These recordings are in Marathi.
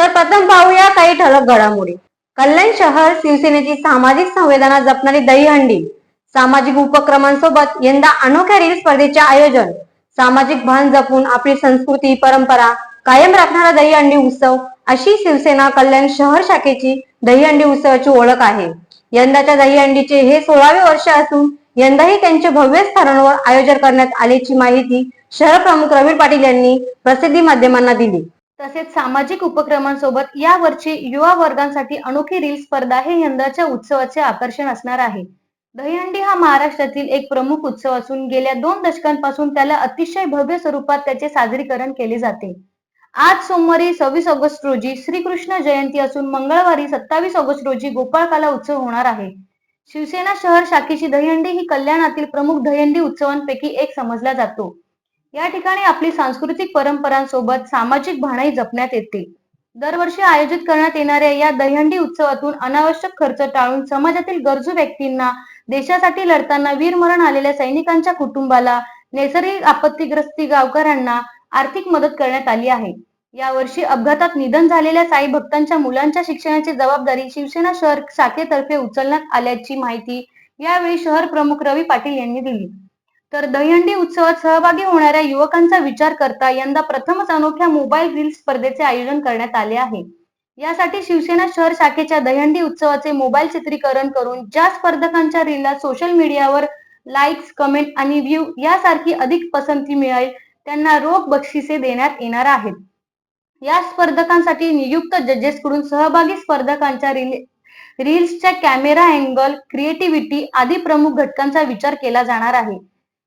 तर प्रथम पाहूया काही ठळक घडामोडी. कल्याण शहर शिवसेनेची सामाजिक संवेदना जपणारी दहीहंडी सामाजिक उपक्रमांसोबत यंदा अनोख्या रील स्पर्धेचे आयोजन. सामाजिक भान जपून आपली संस्कृती परंपरा कायम राखणारा दहीहंडी उत्सव अशी शिवसेना कल्याण शहर शाखेची दहीहंडी उत्सवाची ओळख आहे. यंदाच्या दहीहंडीचे हे सोळावे वर्ष असून यंदाही त्यांचे भव्य स्थानांवर आयोजन करण्यात आल्याची माहिती शहर प्रमुख रवी पाटील यांनी प्रसिद्धी माध्यमांना दिली. तसेच सामाजिक उपक्रमांसोबत या वर्षी युवा वर्गांसाठी अनोखी रील स्पर्धा हे यंदाच्या उत्सवाचे आकर्षण असणार आहे. दहीहंडी हा महाराष्ट्रातील एक प्रमुख उत्सव असून गेल्या दोन दशकांपासून त्याला अतिशय भव्य स्वरूपात त्याचे साजरीकरण केले जाते. आज सोमवारी सव्वीस ऑगस्ट रोजी श्रीकृष्ण जयंती असून मंगळवारी सत्तावीस ऑगस्ट रोजी गोपाळकाला उत्सव होणार आहे. शिवसेना शहर शाखेची दहीहंडी ही कल्याणातील प्रमुख दहीहंडी उत्सवांपैकी एक समजला जातो. या ठिकाणी आपली सांस्कृतिक परंपरांसोबत सामाजिक भानही जपण्यात येते. दरवर्षी आयोजित करण्यात येणाऱ्या या दहीहंडी उत्सवातून अनावश्यक खर्च टाळून समाजातील गरजू व्यक्तींना देशासाठी लढताना वीरमरण आलेल्या सैनिकांच्या कुटुंबाला नैसर्गिक आपत्तीग्रस्ती गावकऱ्यांना आर्थिक मदत करण्यात आली आहे. यावर्षी अपघातात निधन झालेल्या साई भक्तांच्या मुलांच्या शिक्षणाची जबाबदारी शिवसेना शहर शाखेतर्फे उचलण्यात आल्याची माहिती यावेळी शहर प्रमुख रवी पाटील यांनी दिली. तर दहीहंडी उत्सवात सहभागी होणाऱ्या युवकांचा विचार करता यंदा प्रथमच अनोख्या मोबाईल रील स्पर्धेचे आयोजन करण्यात आले आहे. यासाठी शिवसेना शहर शाखेच्या दहीहंडी उत्सवाचे मोबाईल चित्रीकरण करून ज्या स्पर्धकांच्या रीलला सोशल मीडियावर लाईक्स कमेंट आणि व्ह्यू यासारखी अधिक पसंती मिळेल त्यांना रोख बक्षिसे देण्यात येणार आहेत. या स्पर्धकांसाठी नियुक्त जजेस कडून सहभागी स्पर्धकांच्या रील रील्सच्या कॅमेरा अँगल क्रिएटिव्हिटी आदी प्रमुख घटकांचा विचार केला जाणार आहे.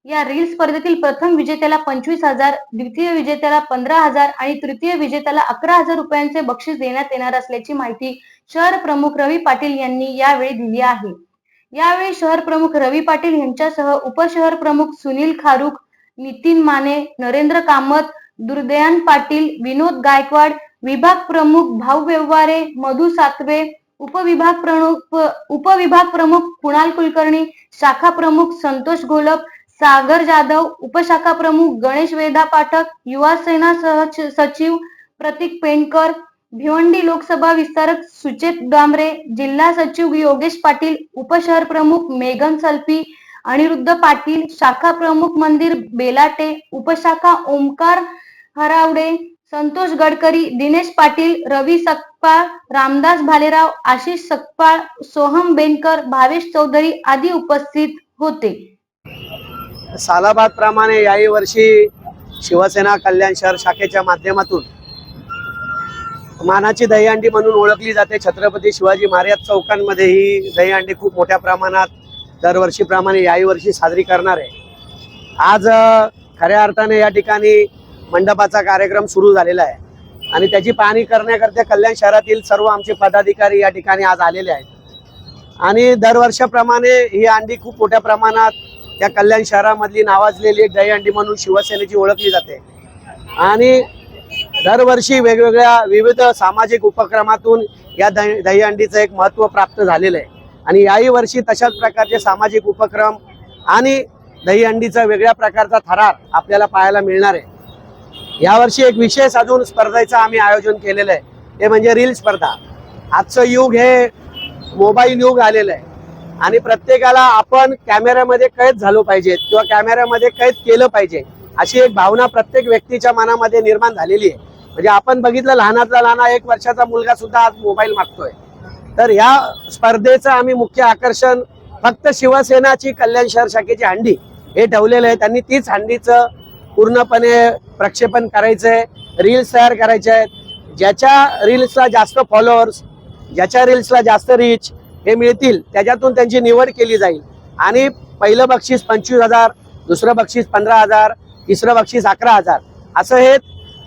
या रील स्पर्धेतील प्रथम विजेत्याला पंचवीस हजार द्वितीय विजेत्याला पंधरा हजार आणि तृतीय विजेत्याला अकरा हजार रुपयांचे बक्षीस देण्यात येणार असल्याची माहिती शहर प्रमुख रवी पाटील यांनी यावेळी दिली आहे. यावेळी शहर प्रमुख रवी पाटील यांच्यासह उपशहर प्रमुख सुनील खारुक नितीन माने नरेंद्र कामत दुर्दयान पाटील विनोद गायकवाड विभाग प्रमुख भाऊ व्यवहारे मधु सातवे उपविभाग प्रमुख उपविभाग प्रमुख कुणाल कुलकर्णी शाखा प्रमुख संतोष घोलप सागर जाधव उपशाखा प्रमुख गणेश वेदा पाठक युवा सेना सचिव प्रतीक पेंडकर भिवंडी लोकसभा विस्तारक सुचेत डांबरे जिल्हा सचिव योगेश पाटील उपशहर प्रमुख मेघन सल्पी अनिरुद्ध पाटील शाखा प्रमुख मंदिर बेलाटे उपशाखा ओमकार हरावडे संतोष गडकरी दिनेश पाटील रवी सकपाळ रामदास भालेराव आशिष सकपाळ सोहम बेनकर भावेश चौधरी आदी उपस्थित होते. सालाबाद प्रमाणे याही वर्षी शिवसेना कल्याण शहर शाखेच्या माध्यमातून मानाची दहीहंडी म्हणून ओळखली जाते. छत्रपती शिवाजी महाराज चौकांमध्ये ही दहीहंडी खूप मोठ्या प्रमाणात दरवर्षीप्रमाणे याही वर्षी साजरी करणार आहे. आज खऱ्या अर्थाने या ठिकाणी मंडपाचा कार्यक्रम सुरू झालेला आहे. आणि त्याची पाहणी करण्याकरता कल्याण शहरातील सर्व आमचे पदाधिकारी या ठिकाणी आज आलेले आहेत. आणि दरवर्षाप्रमाणे ही अंडी खूप मोठ्या प्रमाणात त्या कल्याण शहरामधली नावाजलेली दहीहंडी म्हणून शिवसेनेची ओळखली जाते. आणि दरवर्षी वेगवेगळ्या विविध सामाजिक उपक्रमातून या दही दहीहंडीचं एक महत्त्व प्राप्त झालेलं आहे. आणि याही वर्षी तशाच प्रकारचे सामाजिक उपक्रम आणि दहीहंडीचा वेगळ्या प्रकारचा थरार आपल्याला पाहायला मिळणार आहे. यावर्षी एक विशेष अजून स्पर्धेचं आम्ही आयोजन केलेलं आहे. ते म्हणजे रील स्पर्धा. आजचं युग हे मोबाईल युग आलेलं आहे. आणि प्रत्येकाला आपण कॅमेऱ्यामध्ये कैद झालो पाहिजे किंवा कॅमेऱ्यामध्ये कैद केलं पाहिजे अशी एक भावना प्रत्येक व्यक्तीच्या मनामध्ये निर्माण झालेली आहे. म्हणजे आपण बघितलं लहानातला लहाना एक वर्षाचा मुलगा सुद्धा आज मोबाईल मागतोय. तर या स्पर्धेचं आम्ही मुख्य आकर्षण फक्त शिवसेनाची कल्याण शहर शाखेची हंडी हे ठेवलेलं आहे. त्यांनी तीच हंडीचं पूर्णपणे प्रक्षेपण करायचंय रील्स तयार करायचे आहेत. ज्याच्या रील्सला जास्त फॉलोअर्स ज्याच्या रील्सला जास्त रीच हे मिळतील त्याच्यातून त्यांची निवड केली जाईल. आणि पहिलं बक्षीस पंचवीस हजार दुसरं बक्षीस पंधरा हजार तिसरं बक्षीस अकरा हजार. असं हे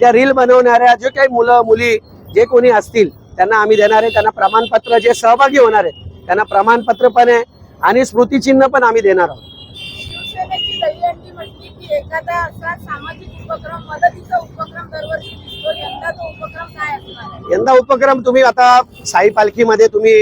त्या रील बनवणाऱ्या जे काही मुलं मुली जे कोणी असतील त्यांना आम्ही देणार आहे. त्यांना प्रमाणपत्र जे सहभागी होणार आहेत त्यांना प्रमाणपत्र पण आहे आणि स्मृतिचिन्ह पण आम्ही देणार आहोत. एखादा असा सामाजिक उपक्रम मदतीचा उपक्रम दरवर्षी यंदा उपक्रम तुम्ही आता साई पालखीमध्ये तुम्ही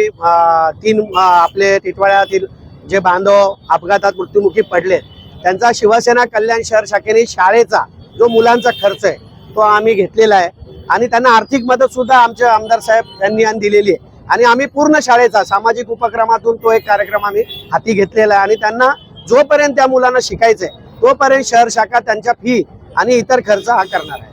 तीन आपले टिटवाळ्यातील जे बांधव अपघातात मृत्युमुखी पडले त्यांचा शिवसेना कल्याण शहर शाखेने शाळेचा जो मुलांचा खर्च आहे तो आम्ही घेतलेला आहे. आणि त्यांना आर्थिक मदत सुद्धा आमचे आमदार साहेब यांनी आणि दिलेली आहे. आणि आम्ही पूर्ण शाळेचा सामाजिक उपक्रमातून तो एक कार्यक्रम आम्ही हाती घेतलेला आहे. आणि त्यांना जोपर्यंत त्या मुलांना शिकायचंय तोपर्यंत शहर शाखा त्यांच्या फी आणि इतर खर्च हा करणार आहे.